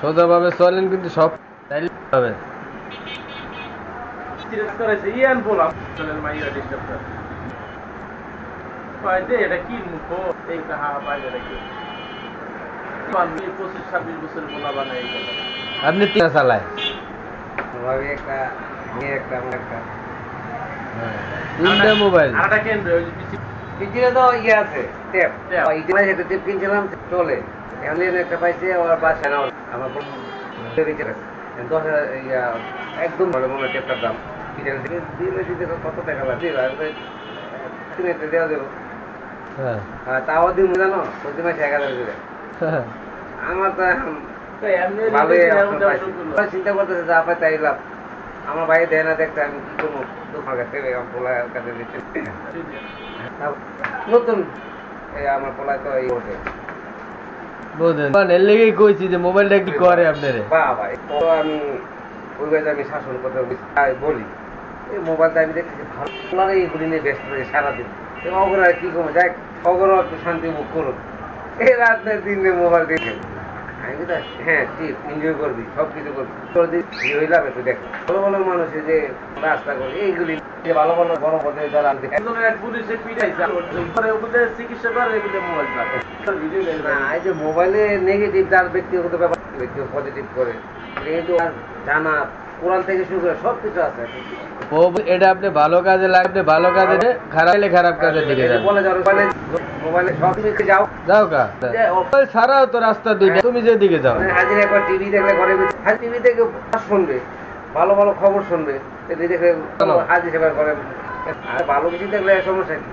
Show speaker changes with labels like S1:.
S1: সোজাভাবে চলেন কিন্তু সব হবে।
S2: ইয়ান বললাম চলেন মাইয়া ডিস্টার্ব করে কয় যে এটা কি মুখ এই কাহা বাইরে রেখে বান্ধবী পঁচিশ ছাব্বিশ বছর বলা বানাই
S1: আপনি তিন চালায়
S3: ভাবি একটা একটা একটা
S1: তিনটা মোবাইল
S2: আরেকটা কেন্দ্র যে
S3: তো ইয়ে আছে টেপ। সেটা টেপ কিনছিলাম চলে। এখন একটা পাইছে আমার বাসা না। আমার দশ হাজার ইয়া একদম ভালো মনে টেপটার দাম। পিছনে দিলে দিলে দিতে কত টাকা লাগবে? একটা দেওয়া দেবো
S1: হ্যাঁ।
S3: তাও দিন জানো? প্রতি মাসে এক হাজার করে। আমার তো ভালোই চিন্তা করতেছে যা পাই তাই লাভ। আমার ভাই দেয় না দেখতে আমি কি করব? দোকান কাছে পোলার কাছে তাও নতুন। এই আমার পোলায় তো এই ওঠে
S1: এর লেগেই কইছি যে মোবাইলটা কি করে আপনারে।
S3: বাবা তো আমি ওই বাড়িতে আমি শাসন করতে বলি- এই মোবাইলটা আমি দেখতেছি ভালো। এইগুলি নিয়ে ব্যস্ত থাকে সারাদিন। অগরা কি করব? যাই অগরা একটু শান্তি মুখ করুক এই রাতের দিনে মোবাইল দেখে। হ্যাঁ ঠিক এনজয় করবি সব কিছু করবি। তোর দেখ। বড় বড় যে রাস্তা করে, এইগুলি ভালো ভালো বড়
S2: চিকিৎসা করে মোবাইল
S3: এই যে মোবাইলে নেগেটিভ তার ব্যক্তিগত ব্যাপার পজিটিভ করে জানা কোরআন থেকে শুরু করে সব কিছু আছে
S1: এটা আপনি ভালো কাজে লাগবে ভালো কাজে খারাপ খারাপ কাজের দিকে যাবে।
S3: যাও মোবাইলে মোবাইলে সব কিছু যাও।
S1: যাও কা মোবাইল ছাড়াও তো রাস্তা দুইটা তুমি যেদিকে যাও।
S3: হাজির একবার টিভি দেখলে ঘরে হাজির টিভি থেকে শুনবে ভালো ভালো খবর শুনবে। দেখলে হাজির এবার ঘরে ভালো কিছু দেখলে সমস্যা কি?